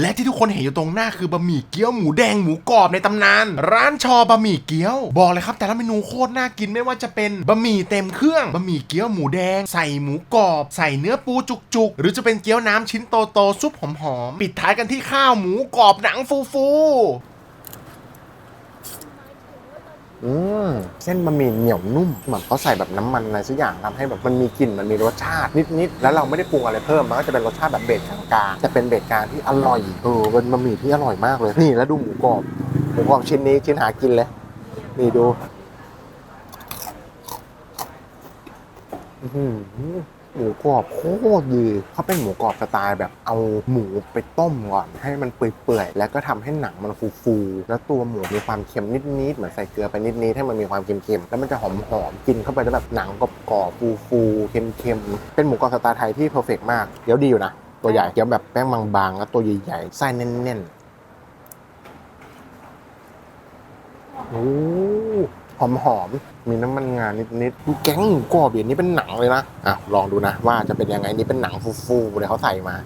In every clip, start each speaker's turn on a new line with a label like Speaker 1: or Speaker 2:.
Speaker 1: และที่ทุกคนเห็นอยู่ตรงหน้าคือบะหมี่เกี๊ยวหมูแดงหมูกรอบในตำนาน ร้านชอบะหมี่เกี๊ยว บอกเลยครับ แต่ละเมนูโคตรน่ากินไม่ว่าจะเป็นบะหมี่เต็มเครื่องบะหมี่เกี๊ยวหมูแดง ใส่หมูกรอบ ใส่เนื้อปูจุกๆ หรือจะเป็นเกี๊ยวน้ำชิ้นโตๆซุปหอมๆปิดท้ายกันที่ข้าวหมูกรอบหนังฟูๆ
Speaker 2: อืมเส้นบะหมี่เหนียวนุ่มเหมือนเขาใส่แบบน้ำมันอะไรสักอย่างทำให้แบบมันมีกลิ่นมันมีรสชาตินิดๆแล้วเราไม่ได้ปรุงอะไรเพิ่มมันก็จะเป็นรสชาติแบบเบสกลางๆแต่เป็นเบสกลางที่อร่อยเออเป็นบะหมี่ที่อร่อยมากเลยนี่แล้วดูหมูกรอบหมูกรอบชิ้นนี้ชิ้นหากินเลยนี่ดู อื้อหือ หมูกรอบโคตรดีเขาเป็นหมูกรอบสไตล์แบบเอาหมูไปต้มก่อน ให้มันเปื่อยๆ แล้วก็ทำให้หนังมันฟูๆ แล้วตัวหมูมีความเค็มนิดๆ เหมือนใส่เกลือไปนิดๆ ให้มันมีความเค็มๆ แล้วมันจะหอมๆ กินเข้าไปแล้วแบบหนังกรอบๆ ฟูๆ เค็มๆ เป็นหมูกรอบสไตล์ไทยที่เพอร์เฟกมากเดี๋ยวดีอยู่นะ ตัวใหญ่เกี๊ยวแบบแป้งบางๆ แล้วตัวใหญ่ๆ ไส้แน่นๆ โอ้ หอมหอมมีน้ำมันงานิดๆดูแก๊งหมูกรอบอย่างนี้เป็นหนังเลยนะอะลองดูนะว่าจะเป็นยังไงนี่เป็นหนังฟูๆเลยเขาใส่มา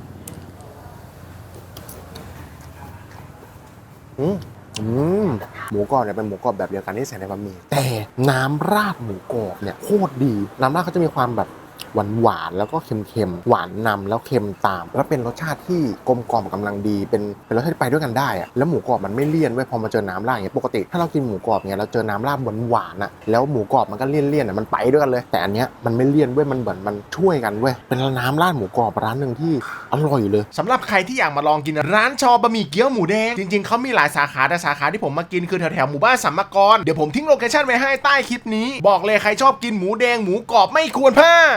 Speaker 2: อืมอืมหมูกรอบเนี่ยเป็นหมูกรอบแบบเดียวกันที่ใส่ในบะหมี่แต่น้ำราดหมูกรอบเนี่ยโคตรดี น้ำราดเขาจะมีความแบบ หวานหวานแล้วก็เค็มๆหวานนำแล้วเค็มตาม แล้วเป็นรสชาติที่กลมกล่อมกำลังดีเป็นเป็นรสชาติไปด้วยกันได้อะแล้วหมูกรอบมันไม่เลี่ยนเว้ยพอมาเจอน้ำราดอย่างเงี้ยปกติถ้าเรากินหมูกรอบเนี่ยเราเจอน้ำราดหวานหวานอะแล้วหมูกรอบมันก็เลี่ยนเลี่ยนอะมันไปด้วยกันเลย แต่อันเนี้ยมันไม่เลี่ยนเว้ยมันเหมือนมันช่วยกันเว้ยเป็นน้ำราดหมูกรอบร้านหนึ่งที่อร่อยเลย
Speaker 1: สำหรับใครที่อยากมาลองกินร้านชอบะหมี่เกี๊ยวหมูแดงจริงๆเขามีหลายสาขาแต่สาขาที่ผมมากินคือแถวๆหมู่บ้านสัมมกรเดี๋ยวผมทิ้งโลเคชั่นไว้ให้ใต้คลิปนี้ บอกเลยใครชอบกินหมูแดงหมูกรอบไม่ควรพลาด